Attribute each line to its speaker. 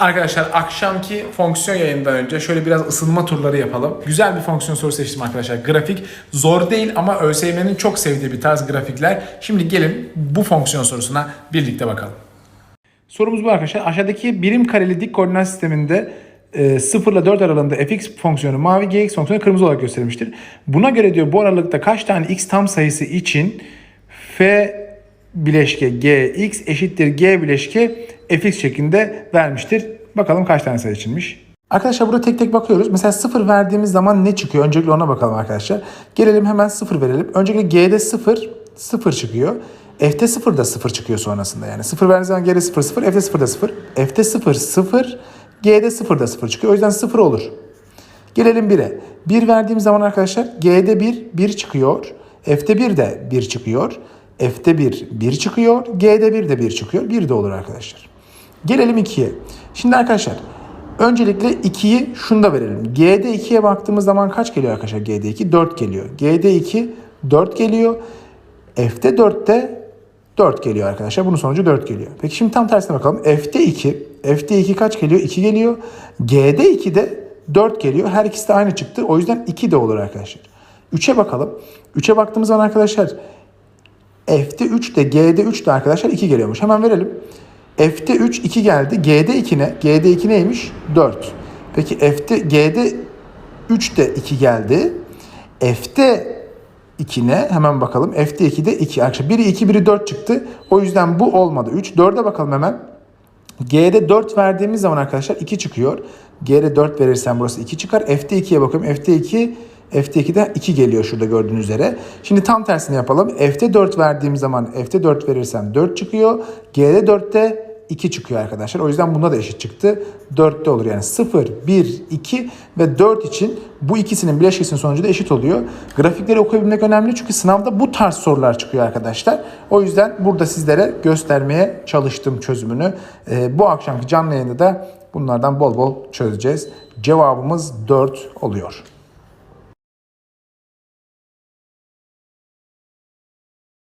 Speaker 1: Arkadaşlar akşamki fonksiyon yayından önce şöyle biraz ısınma turları yapalım. Güzel bir fonksiyon soru seçtim arkadaşlar. Grafik zor değil ama ÖSYM'nin çok sevdiği bir tarz grafikler. Şimdi gelin bu fonksiyon sorusuna birlikte bakalım. Sorumuz bu arkadaşlar. Aşağıdaki birim kareli dik koordinat sisteminde e, 0 ile 4 aralığında fx fonksiyonu mavi, gx fonksiyonu kırmızı olarak gösterilmiştir. Buna göre diyor bu aralıkta kaç tane x tam sayısı için f bileşke gx eşittir g bileşke fx şeklinde vermiştir. Bakalım kaç tane sayı içinmiş. Arkadaşlar burada tek tek bakıyoruz. Mesela 0 verdiğimiz zaman ne çıkıyor? Öncelikle ona bakalım arkadaşlar. Gelelim hemen 0 verelim. Öncelikle g'de 0, 0 çıkıyor. F'te 0 da 0 çıkıyor sonrasında yani. 0 verdiğiniz zaman g'de 0, 0, F'te 0 da 0. F'te 0, 0, G'de 0 da 0 çıkıyor. O yüzden 0 olur. Gelelim 1'e. 1 verdiğim zaman arkadaşlar G'de 1, 1 çıkıyor. F'te 1 de 1 çıkıyor. F'te 1, 1 çıkıyor. G'de 1 de 1 çıkıyor. 1 de olur arkadaşlar. Gelelim 2'ye. Şimdi arkadaşlar öncelikle 2'yi şunda verelim. G'de 2'ye baktığımız zaman kaç geliyor arkadaşlar? G'de 2 4 geliyor. G'de 2 4 geliyor. F'te 4'te 4 geliyor arkadaşlar. Bunun sonucu 4 geliyor. Peki şimdi tam tersine bakalım. F'te 2. F'te 2 kaç geliyor? 2 geliyor. G'de 2 de 4 geliyor. Her ikisi de aynı çıktı. O yüzden 2 de olur arkadaşlar. 3'e bakalım. 3'e baktığımız zaman arkadaşlar F'te 3 de G'de 3 de arkadaşlar 2 geliyormuş. Hemen verelim. F'te 3 2 geldi. G'de 2 ne? G'de 2 neymiş? 4. Peki F'te G'de 3 de 2 geldi. F'te 2 ne? Hemen bakalım. F'te 2 de 2. Arkadaşlar biri 2 biri 4 çıktı. O yüzden bu olmadı. 3. 4'e bakalım hemen. G'de 4 verdiğimiz zaman arkadaşlar 2 çıkıyor. G'de 4 verirsem burası 2 çıkar. F'te 2'ye bakıyorum. F'te 2 F'te 2'de 2 geliyor şurada gördüğünüz üzere. Şimdi tam tersini yapalım. F'te 4 verdiğim zaman F'te 4 verirsem 4 çıkıyor. G'de 4'te 2 çıkıyor arkadaşlar. O yüzden bunda da eşit çıktı. 4'te olur yani 0, 1, 2 ve 4 için bu ikisinin bileşkesinin sonucu da eşit oluyor. Grafikleri okuyabilmek önemli çünkü sınavda bu tarz sorular çıkıyor arkadaşlar. O yüzden burada sizlere göstermeye çalıştım çözümünü. Ee, bu akşamki canlı yayında da bunlardan bol bol çözeceğiz. Cevabımız 4 oluyor.